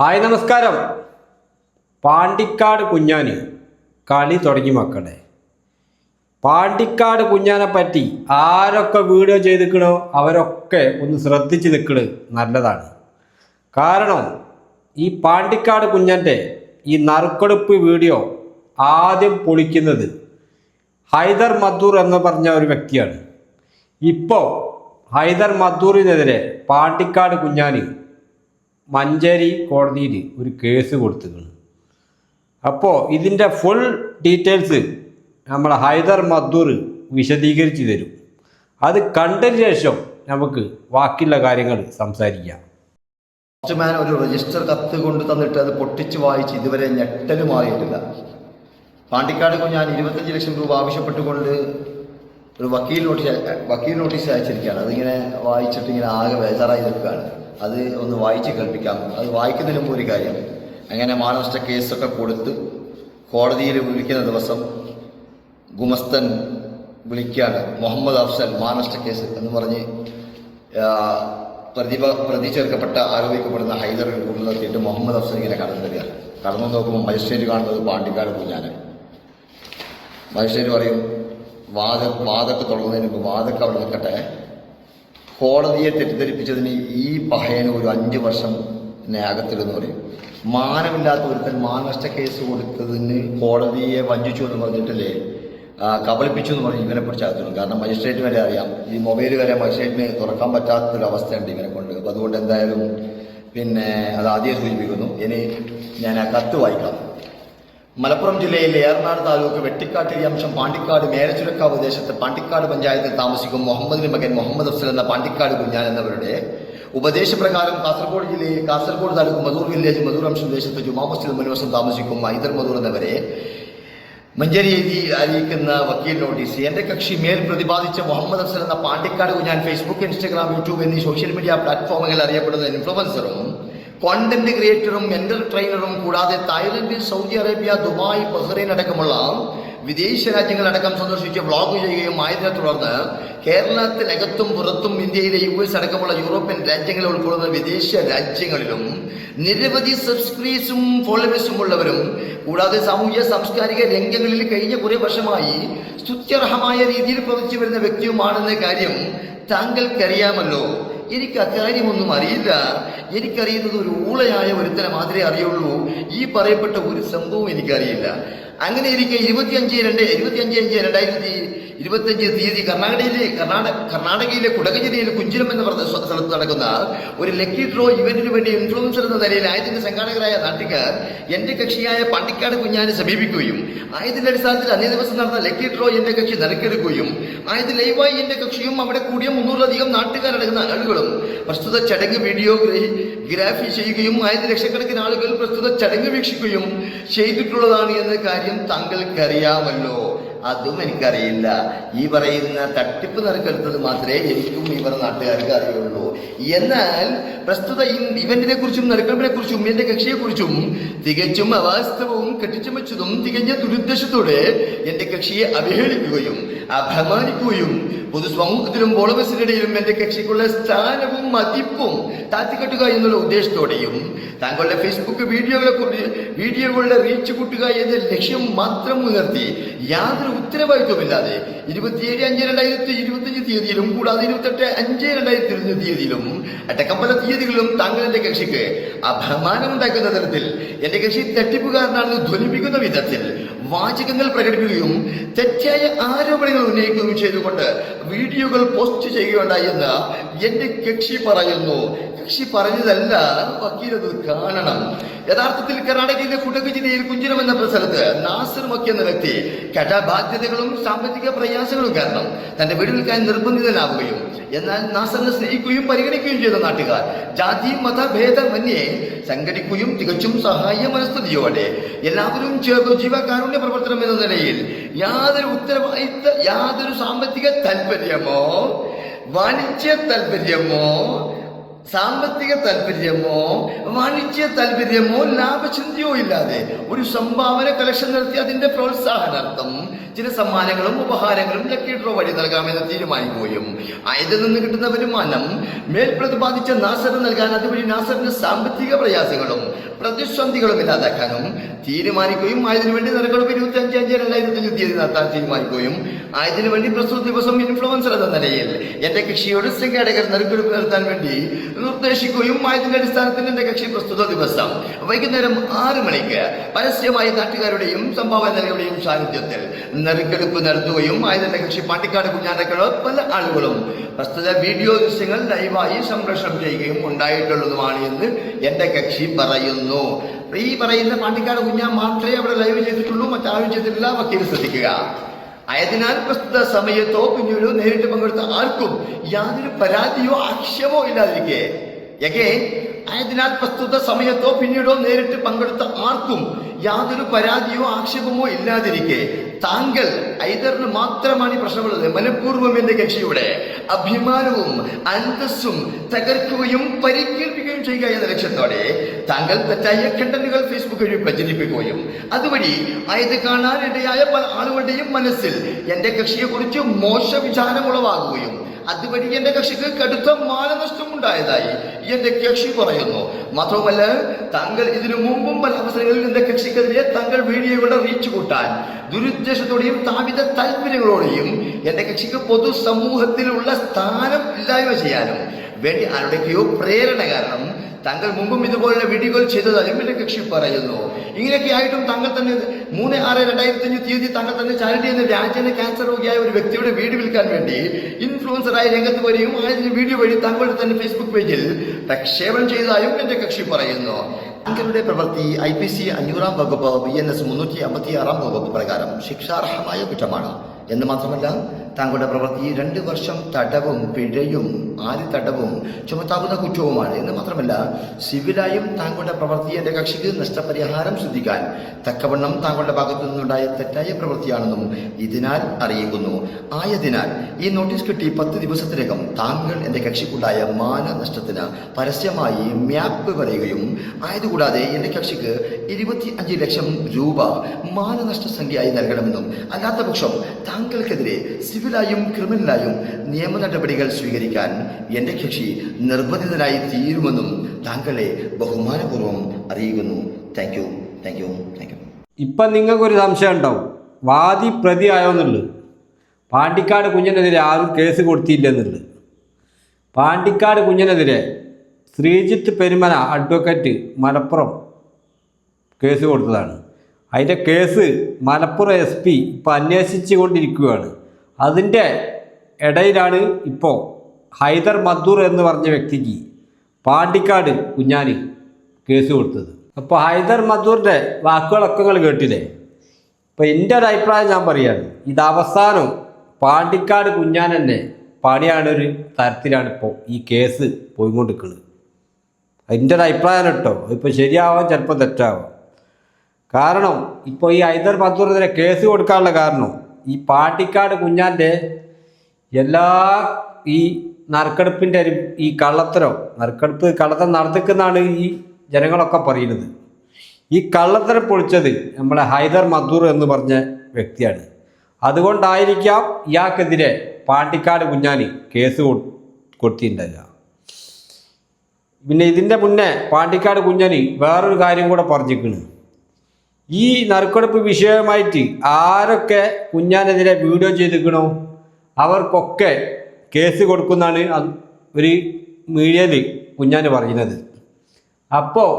Hi നമസ്കാരം. പാണ്ടിക്കാട് കുഞ്ഞാന് കളി തുടങ്ങി മക്കളെ. പാണ്ടിക്കാട് കുഞ്ഞാനെ പറ്റി ആരൊക്കെ വീഡിയോ ചെയ്തിക്കണോ അവരൊക്കെ ഒന്ന് ശ്രദ്ധിച്ച് നിൽക്കണ് നല്ലതാണ്. കാരണം ഈ പാണ്ടിക്കാട് കുഞ്ഞന്റെ ഈ നറുക്കെടുപ്പ് വീഡിയോ ആദ്യം പൊളിക്കുന്നത് ഹൈദർ മദ്ദൂർ എന്ന് പറഞ്ഞ ഒരു വ്യക്തിയാണ്. ഇപ്പോൾ ഹൈദർ മദ്ദൂറിനെതിരെ പാണ്ടിക്കാട് കുഞ്ഞാന് മഞ്ചേരി കോടതിയിൽ ഒരു കേസ് കൊടുത്തിരുന്നു അപ്പോൾ ഇതിന്റെ ഫുൾ ഡീറ്റെയിൽസ് നമ്മൾ ഹൈദർ മദ്ദൂർ വിശദീകരിച്ച് തരും. അത് കണ്ടതിന് ശേഷം നമുക്ക് ബാക്കിയുള്ള കാര്യങ്ങൾ സംസാരിക്കാം. പോസ്റ്റ്മാൻ ഒരു രജിസ്റ്റർ കത്ത് കൊണ്ട് തന്നിട്ട് അത് പൊട്ടിച്ച് വായിച്ച് ഇതുവരെ ഞെട്ടലുമായിട്ടില്ല പാണ്ടിക്കാട് ഞാൻ ഇരുപത്തഞ്ച് ലക്ഷം രൂപ ആവശ്യപ്പെട്ടുകൊണ്ട് ഒരു വക്കീൽ നോട്ടീസ് വക്കീൽ നോട്ടീസ് അയച്ചിരിക്കുകയാണ്. അതിങ്ങനെ വായിച്ചിട്ട് ഇങ്ങനെ ആകെ ബേജാറായി നിൽക്കുകയാണ്. അത് ഒന്ന് വായിച്ച് കേൾപ്പിക്കാം. അത് വായിക്കുന്നതിന് മുമ്പ് ഒരു കാര്യം. അങ്ങനെ മാനനഷ്ട കേസൊക്കെ കൊടുത്ത് കോടതിയിൽ വിളിക്കുന്ന ദിവസം ഗുമസ്തൻ വിളിക്കുകയാണ് മുഹമ്മദ് അഫ്സൽ മാനനഷ്ട കേസ് എന്ന് പറഞ്ഞ് പ്രതിഭ പ്രതി ചേർക്കപ്പെട്ട ആരോപിക്കപ്പെടുന്ന ഹൈദർ കൂടുതൽ നിർത്തിയിട്ട് മുഹമ്മദ് അഫ്സൽ ഇങ്ങനെ കടന്നു വരിക. കടന്നു നോക്കുമ്പോൾ മജിസ്ട്രേറ്റ് കാണുന്നത് പാണ്ടിക്കാട് കുഞ്ഞാന് മജിസ്ട്രേറ്റ് പറയും വാദ വാദക്ക് തുടങ്ങുന്നതിന് മുമ്പ് വാദക്ക് അവിടെ നിൽക്കട്ടെ. കോടതിയെ തെറ്റിദ്ധരിപ്പിച്ചതിന് ഈ പഹയന് ഒരു അഞ്ച് വർഷം അകത്തിലെന്ന് പറയും. മാനമില്ലാത്ത ഒരുത്തൻ മാനനഷ്ട കേസ് കൊടുത്തതിന് കോടതിയെ വഞ്ചിച്ചു എന്ന് പറഞ്ഞിട്ടല്ലേ കബളിപ്പിച്ചു എന്ന് പറഞ്ഞ് ഇവനെ അകത്തിടും. കാരണം മജിസ്ട്രേറ്റ് വരെ അറിയാം. ഈ മൊബൈൽ വരെ മജിസ്ട്രേറ്റിന് തുറക്കാൻ പറ്റാത്തൊരവസ്ഥയുണ്ട് ഇവനെ കൊണ്ട്. അപ്പം അതുകൊണ്ട് എന്തായാലും പിന്നെ അത് ആദ്യം സൂചിപ്പിക്കുന്നു. ഇനി ഞാൻ ആ കത്ത് വായിക്കാം. മലപ്പുറം ജില്ലയിലെ ഏറനാട് താലൂക്ക് വെട്ടിക്കാട്ടിരി അംശം പാണ്ടിക്കാട് മേലച്ചുരക്കാവ് ദേശത്ത് പാണ്ടിക്കാട് പഞ്ചായത്തിൽ താമസിക്കും മുഹമ്മദിന്റെ മകൻ മുഹമ്മദ് അഫ്സൽ എന്ന പാണ്ടിക്കാട് കുഞ്ഞാൻ എന്നവരുടെ ഉപദേശപ്രകാരം കാസർഗോഡ് ജില്ലയിൽ കാസർഗോഡ് താലൂക്ക് മധൂർ വില്ലേജ് മധൂർ അംശം ദേശത്ത് ജുമാ മസ്ജിദ് മുൻവശം താമസിക്കും ഐദർ മധൂർ എന്നവരെ മഞ്ചേരി എഴുതി അറിയിക്കുന്ന വക്കീൽ നോട്ടീസ് എന്റെ കക്ഷി മേൽ പ്രതിപാദിച്ച മുഹമ്മദ് അഫ്സൽ എന്ന Pandikkad Kunjan Facebook Instagram YouTube എന്നീ സോഷ്യൽ മീഡിയ പ്ലാറ്റ്ഫോമുകളിൽ അറിയപ്പെടുന്ന ഇൻഫ്ലുവൻസറും കോണ്ടന്റ് ക്രിയേറ്ററും മെന്റൽ ട്രെയിനറും കൂടാതെ Thailand Saudi Arabia Dubai Bahrain അടക്കമുള്ള വിദേശ രാജ്യങ്ങളടക്കം സന്ദർശിച്ച് വ്ളോഗ് ചെയ്യുകയും ആയതിനെ തുടർന്ന് കേരളത്തിനകത്തും പുറത്തും ഇന്ത്യയിലെ യു എസ് അടക്കമുള്ള യൂറോപ്യൻ രാജ്യങ്ങളെ ഉൾക്കൊള്ളുന്ന വിദേശ രാജ്യങ്ങളിലും നിരവധി സബ്സ്ക്രൈബേഴ്സും ഫോളോവേഴ്സും ഉള്ളവരും കൂടാതെ സാമൂഹ്യ സാംസ്കാരിക രംഗങ്ങളിൽ കഴിഞ്ഞ കുറേ വർഷമായി സ്തുത്യർഹമായ രീതിയിൽ പ്രവർത്തിച്ചു വരുന്ന വ്യക്തിയുമാണെന്ന കാര്യം താങ്കൾക്കറിയാമല്ലോ. എനിക്ക് അക്കാര്യമൊന്നും അറിയില്ല. എനിക്കറിയുന്നത് ഒരു ഊളയായ ഒരുത്തനെ മാത്രമേ അറിയുള്ളൂ. ഈ പറയപ്പെട്ട ഒരു സംഭവം എനിക്കറിയില്ല. അങ്ങനെ ഇരിക്കെ ഇരുപത്തിയഞ്ച് രണ്ട് ഇരുപത്തിയഞ്ച് അഞ്ച് രണ്ടായിരത്തി ഇരുപത്തിയഞ്ച് തീയതി കർണാടകയിലെ കർണാടക കർണാടകയിലെ കുടക് ജില്ലയിലെ കുഞ്ചിലം എന്ന് പറഞ്ഞ സ്ഥലത്ത് നടക്കുന്ന ഒരു ലക്കി ഡ്രോ ഇവന്റിന് വേണ്ടി ഇൻഫ്ലുവൻസർ എന്ന നിലയിൽ ആയതിന്റെ സംഘാടകരായ നാട്ടുകാർ എന്റെ കക്ഷിയായ പാണ്ടിക്കാട് കുഞ്ഞാനെ സമീപിക്കുകയും ആയതിന്റെ അടിസ്ഥാനത്തിൽ അന്നേ ദിവസം നടന്ന ലക്കി ഡ്രോ എന്റെ കക്ഷി നറുക്കെടുക്കുകയും ആയത് ലൈവായി എന്റെ കക്ഷിയും അവിടെ കൂടിയ മുന്നൂറിലധികം നാട്ടുകാരടങ്ങുന്ന ആളുകളും പ്രസ്തുത ചടങ്ങ് വീഡിയോ ഗ്രാഫി ചെയ്യുകയും ആയത് ലക്ഷക്കണക്കിന് ആളുകൾ പ്രസ്തുത ചടങ്ങ് വീക്ഷിക്കുകയും ചെയ്തിട്ടുള്ളതാണ് എന്ന കാര്യം താങ്കൾക്കറിയാമല്ലോ. അതും എനിക്കറിയില്ല. ഈ പറയുന്ന തട്ടിപ്പ് നിറക്കെടുത്തത് മാത്രമേ എനിക്കും ഇവർ നാട്ടുകാർക്ക് അറിയുള്ളൂ. എന്നാൽ പ്രസ്തുത ഇവന്റിനെ കുറിച്ചും നറുക്കെടുപ്പിനെ കുറിച്ചും എന്റെ കക്ഷിയെ കുറിച്ചും തികച്ചും അവാസ്തവവും കെട്ടിച്ചമച്ചതും തികഞ്ഞ ദുരുദ്ദേശത്തോടെ എന്റെ കക്ഷിയെ അവഹേളിക്കുകയും അപമാനിക്കുകയും പൊതുസമൂഹത്തിലും ഫോളോവേഴ്സിനിടയിലും എന്റെ കക്ഷിക്കുള്ള സ്ഥാനവും മതിപ്പും താത്തിക്കെട്ടുക എന്നുള്ള ഉദ്ദേശത്തോടെയും താങ്കളുടെ ഫേസ്ബുക്ക് വീഡിയോകളെ കുറിച്ച് വീഡിയോകളുടെ റീച്ച് കൂട്ടുക എന്ന ലക്ഷ്യം മാത്രം ഉയർത്തി യാതൊരു ഉത്തരവാദിത്വമില്ലാതെ ഇരുപത്തിയേഴ് അഞ്ച് രണ്ടായിരത്തി ഇരുപത്തിയഞ്ച് തീയതിയിലും കൂടാതെ ഇരുപത്തെട്ട് അഞ്ച് രണ്ടായിരത്തി ഇരുപത്തി തീയതിയിലും അടക്കം തീയതികളിലും താങ്കൾ എന്റെ കക്ഷിക്ക് അപമാനമുണ്ടാക്കുന്ന തരത്തിൽ എന്റെ കക്ഷി തട്ടിപ്പുകാരനാണെന്ന് ധ്വനിപ്പിക്കുന്ന വിധത്തിൽ വാചകങ്ങൾ പ്രകടിപ്പിക്കുകയും തെറ്റായ ആരോപണങ്ങൾ ഉന്നയിക്കുകയും ചെയ്തുകൊണ്ട് വീഡിയോകൾ പോസ്റ്റ് ചെയ്യുകയുണ്ടായി എന്ന് എന്റെ കക്ഷി പറയുന്നു. കക്ഷി പറഞ്ഞതല്ല വക്കീലത് കാണണം. യഥാർത്ഥത്തിൽ കർണാടകയിലെ കുടക് ജില്ലയിൽ കുഞ്ചിരം എന്ന സ്ഥലത്ത് നാസർ മക്കി എന്ന വ്യക്തി കടബാധ്യതകളും സാമ്പത്തിക പ്രയാസങ്ങളും കാരണം തന്റെ വീട് നിൽക്കാൻ നിർബന്ധിതനാവുകയും എന്നാൽ നാസറിനെ സ്നേഹിക്കുകയും പരിഗണിക്കുകയും ചെയ്ത നാട്ടുകാർ ജാതി മതഭേദമന്യേ സംഘടിക്കുകയും തികച്ചും സഹായ മനസ്ഥിതിയോടെ എല്ലാവരും ചേർന്ന് ജീവകാരുണ്യ പ്രവർത്തനം എന്ന നിലയിൽ യാതൊരു ഉത്തരവാദിത്ത യാതൊരു സാമ്പത്തിക താല്പര്യമോ വാണിജ്യ താല്പര്യമോ സാമ്പത്തിക താല്പര്യമോ വാണിജ്യ താല്പര്യമോ ലാഭചിന്തയോ ഇല്ലാതെ ഒരു സംഭാവന കളക്ഷൻ നടത്തി അതിന്റെ പ്രോത്സാഹനാർത്ഥം ചില സമ്മാനങ്ങളും ഉപഹാരങ്ങളും ലക്കി ഡ്രോ വഴി നൽകാമെന്ന് തീരുമാനിക്കുകയും അതിൽ നിന്ന് കിട്ടുന്ന വരുമാനം മേൽ പ്രതിപാദിച്ച നാസറിന് നൽകാൻ അതുവഴി നാസറിന് സാമ്പത്തിക പ്രയാസങ്ങളും പ്രതിസന്ധികളും ഇല്ലാതാക്കാനും തീരുമാനിക്കുകയും ആയതിനു വേണ്ടി നറുക്കെടുപ്പ് ഇരുപത്തി അഞ്ച് അഞ്ച് രണ്ടായിരത്തി തീയതി നടത്താൻ തീരുമാനിക്കുകയും ആയതിനു വേണ്ടി പ്രസ്തുത ദിവസം ഇൻഫ്ലുവൻസർ എന്ന നിലയിൽ എന്റെ കൃഷിയോട് സംഘാടകർ നറുക്കെടുപ്പ് നടത്താൻ വേണ്ടി നിർദ്ദേശിക്കുകയും ആയതിന്റെ അടിസ്ഥാനത്തിൽ എന്റെ കക്ഷി പ്രസ്തുത ദിവസം. വൈകുന്നേരം ആറ് മണിക്ക് പരസ്യമായി നാട്ടുകാരുടെയും സംഭാവനകളുടെയും സാന്നിധ്യത്തിൽ നറുക്കെടുപ്പ് നടത്തുകയും ആയതിന്റെ കക്ഷി പാണ്ടിക്കാട് കുഞ്ഞാണ്ടക്കളോ പല ആളുകളും പ്രസ്തുത വീഡിയോ ദൃശ്യങ്ങൾ ലൈവായി സംപ്രേഷണം ചെയ്യുകയും ഉണ്ടായിട്ടുള്ളതുമാണ് എന്ന് എന്റെ കക്ഷി പറയുന്നു. ഈ പറയുന്ന പാണ്ടിക്കാട് കുഞ്ഞാൻ മാത്രമേ അവിടെ ലൈവ് ചെയ്തിട്ടുള്ളൂ മറ്റാരും ചെയ്തിട്ടില്ല. വക്കീൽ ശ്രദ്ധിക്കുക. ആയതിനാൽ പ്രസ്തുത സമയത്തോ പിന്നീടോ നേരിട്ട് പങ്കെടുത്ത ആർക്കും യാതൊരു പരാതിയോ ആക്ഷേപമോ ഇല്ലാതിരിക്കെ. എകെ ആയതിനാൽ പ്രസ്തുത സമയത്തോ പിന്നീടോ നേരിട്ട് പങ്കെടുത്ത ആർക്കും യാതൊരു പരാതിയോ ആക്ഷേപമോ ഇല്ലാതിരിക്കെ. താങ്കൾ ഐദറിന് മാത്രമാണ് ഈ പ്രശ്നമുള്ളത്. മനഃപൂർവം എന്റെ കക്ഷിയുടെ അഭിമാനവും അന്തസ്സും തകർക്കുകയും പരിക്കേൽപ്പിക്കുകയും ചെയ്യുക എന്ന ലക്ഷ്യത്തോടെ താങ്കൾ തെറ്റായ കണ്ടന്റുകൾ ഫേസ്ബുക്ക് വഴി പ്രചരിപ്പിക്കുകയും അതുവഴി ആയത് കാണാൻ ഇടയായ പല ആളുകളുടെയും മനസ്സിൽ എന്റെ കക്ഷിയെ കുറിച്ച് മോശ വിചാരം ഉളവാകുകയും അതുവഴി എന്റെ കക്ഷിക്ക് കടുത്ത മാനനഷ്ടം ഉണ്ടായതായി എന്റെ കക്ഷി പറയുന്നു. മാത്രമല്ല താങ്കൾ ഇതിനു മുമ്പും പല അവസരങ്ങളിൽ എന്റെ കക്ഷിക്കെതിരെ താങ്കൾ വീഡിയോയുടെ റീച്ച് കൂട്ടാൻ ദുരുദ്ദേശത്തോടെയും താപിത താല്പര്യങ്ങളോടെയും എന്റെ കക്ഷിക്ക് പൊതുസമൂഹത്തിലുള്ള സ്ഥാനം ഇല്ലായ്മ ചെയ്യാനും വേണ്ടി ആരുടെയൊക്കെയോ പ്രേരണ കാരണം താങ്കൾ മുമ്പും ഇതുപോലുള്ള വീഡിയോകൾ ചെയ്തതായും എന്റെ കക്ഷി പറയുന്നു. ഇങ്ങനെയൊക്കെ ആയിട്ടും താങ്കൾ തന്നെ മൂന്ന് ആറ് രണ്ടായിരത്തി അഞ്ച് തീയതി താങ്കൾ തന്നെ ചാരിറ്റി എന്ന രാജ്യത്തിന് ക്യാൻസർ രോഗിയായ ഒരു വ്യക്തിയുടെ വീട് വിൽക്കാൻ വേണ്ടി ഇൻഫ്ലുവൻസറായി രംഗത്ത് വരികയും ആ വീഡിയോ വഴി താങ്കളുടെ തന്നെ ഫേസ്ബുക്ക് പേജിൽ പ്രക്ഷേപണം ചെയ്തതായും എന്റെ കക്ഷി പറയുന്നു. താങ്കളുടെ പ്രവൃത്തി ഐ പി സി അഞ്ഞൂറാം വകുപ്പ് ബി എൻ എസ് മുന്നൂറ്റി അമ്പത്തി ആറാം വകുപ്പ് പ്രകാരം ശിക്ഷാർഹമായ കുറ്റമാണ്. എന്ന് മാത്രമല്ല താങ്കളുടെ പ്രവൃത്തി രണ്ട് വർഷം തടവും പിഴയും ആദ്യ തടവും ചുമത്താവുന്ന കുറ്റവുമാണ്. എന്ന് മാത്രമല്ല സിവിലായും താങ്കളുടെ പ്രവൃത്തി എന്റെ കക്ഷിക്ക് നഷ്ടപരിഹാരം ശ്രദ്ധിക്കാൻ തക്കവണ്ണം താങ്കളുടെ ഭാഗത്തു നിന്നുണ്ടായ തെറ്റായ പ്രവൃത്തിയാണെന്നും ഇതിനാൽ അറിയിക്കുന്നു. ആയതിനാൽ ഈ നോട്ടീസ് കിട്ടി പത്ത് ദിവസത്തിനകം താങ്കൾ എന്റെ കക്ഷിക്കുണ്ടായ മാനനഷ്ടത്തിന് പരസ്യമായി മാപ്പ് പറയുകയും ആയതുകൂടാതെ എന്റെ കക്ഷിക്ക് ഇരുപത്തി അഞ്ച് ലക്ഷം രൂപ മാനനഷ്ട സംഖ്യയായി നൽകണമെന്നും അല്ലാത്ത പക്ഷം താങ്കൾക്കെതിരെ സിവിലായും ക്രിമിനലായും നിയമ നടപടികൾ സ്വീകരിക്കാൻ എന്റെ കക്ഷി നിർബന്ധിതനായി തീരുമെന്നും താങ്കളെ ബഹുമാനപൂർവം അറിയിക്കുന്നു. Thank you thank you thank you ഇപ്പം നിങ്ങൾക്കൊരു സംശയം ഉണ്ടാവും. വാദി പ്രതി ആയോന്നുള്ളത് പാണ്ടിക്കാട് കുഞ്ഞിനെതിരെ ആരും കേസ് കൊടുത്തിയില്ലെന്നുള്ളു പാണ്ടിക്കാട് കുഞ്ഞിനെതിരെ ശ്രീജിത്ത് പെരുമന അഡ്വക്കേറ്റ് മലപ്പുറം കേസ് കൊടുത്തതാണ്. അതിന്റെ കേസ് മലപ്പുറം എസ് പി ഇപ്പോൾ അന്വേഷിച്ചു കൊണ്ടിരിക്കുകയാണ് അതിന്റെ ഇടയിലാണ് ഇപ്പോൾ ഹൈദർ മദ്ദൂർ എന്ന് പറഞ്ഞ വ്യക്തിക്ക് പാണ്ടിക്കാട് കുഞ്ഞാന് കേസ് കൊടുത്തത്. അപ്പോൾ ഹൈദർ മദ്ദൂറിന്റെ വാക്കുകളൊക്കെ നിങ്ങൾ കേട്ടില്ലേ? അപ്പോൾ എന്റെ ഒരു അഭിപ്രായം ഞാൻ പറയാണ്. ഇത് അവസാനം പാണ്ടിക്കാട് കുഞ്ഞാനെന്നെ പണിയാണ് ഒരു തരത്തിലാണ് ഇപ്പോൾ ഈ കേസ് പോയിക്കൊണ്ടിരിക്കുന്നത്. അതിന്റെ ഒരു അഭിപ്രായം കേട്ടോ. ഇപ്പോൾ ശരിയാവാം ചിലപ്പോൾ തെറ്റാവാം. കാരണം ഇപ്പോൾ ഈ ഹൈദർ മദ്ദൂറിനെതിരെ കേസ് കൊടുക്കാനുള്ള കാരണം ഈ പാണ്ടിക്കാട് കുഞ്ഞാന്റെ എല്ലാ ഈ നറുക്കെടുപ്പിന്റെ ഈ കള്ളത്തരം നറുക്കെടുപ്പ് കള്ളത്തരം നടത്തിക്കുന്നതാണ് ഈ ജനങ്ങളൊക്കെ പറയുന്നത്. ഈ കള്ളത്തരം പൊളിച്ചത് നമ്മളെ ഹൈദർ മധൂർ എന്ന് പറഞ്ഞ വ്യക്തിയാണ്. അതുകൊണ്ടായിരിക്കാം ഇയാൾക്കെതിരെ പാണ്ടിക്കാട് കുഞ്ഞാന് കേസ് കൊ- പിന്നെ ഇതിന്റെ മുന്നേ പാണ്ടിക്കാട് കുഞ്ഞാന് വേറൊരു കാര്യം കൂടെ പറഞ്ഞിരിക്കണ്. ഈ നറുക്കെടുപ്പ് വിഷയമായിട്ട് ആരൊക്കെ കുഞ്ഞാനെതിരെ വീഡിയോ ചെയ്തിരിക്കണോ? അവർക്കൊക്കെ കേസ് കൊടുക്കുന്നതാണ് ഒരു മീഡിയയിൽ കുഞ്ഞാൻ പറയുന്നത്. അപ്പോൾ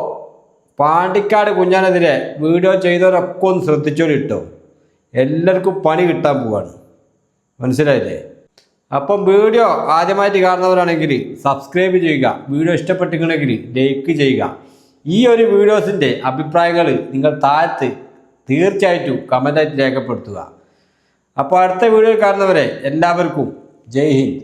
പാണ്ടിക്കാട് കുഞ്ഞാനെതിരെ വീഡിയോ ചെയ്തവരൊക്കെ ഒന്ന് ശ്രദ്ധിച്ചോളിട്ടോ എല്ലാവർക്കും പണി കിട്ടാൻ പോവാണ്. മനസ്സിലായില്ലേ? അപ്പം വീഡിയോ ആദ്യമായിട്ട് കാണുന്നവരാണെങ്കിൽ സബ്സ്ക്രൈബ് ചെയ്യുക. വീഡിയോ ഇഷ്ടപ്പെട്ടിട്ടുണ്ടെങ്കിൽ ലൈക്ക് ചെയ്യുക. ഈ ഒരു വീഡിയോസിന്റെ അഭിപ്രായങ്ങൾ നിങ്ങൾ താഴത്ത് തീർച്ചയായിട്ടും കമന്റായിട്ട് രേഖപ്പെടുത്തുക. അപ്പോൾ അടുത്ത വീഡിയോ കാണുന്നവരെ എല്ലാവർക്കും ജയ് ഹിന്ദ്.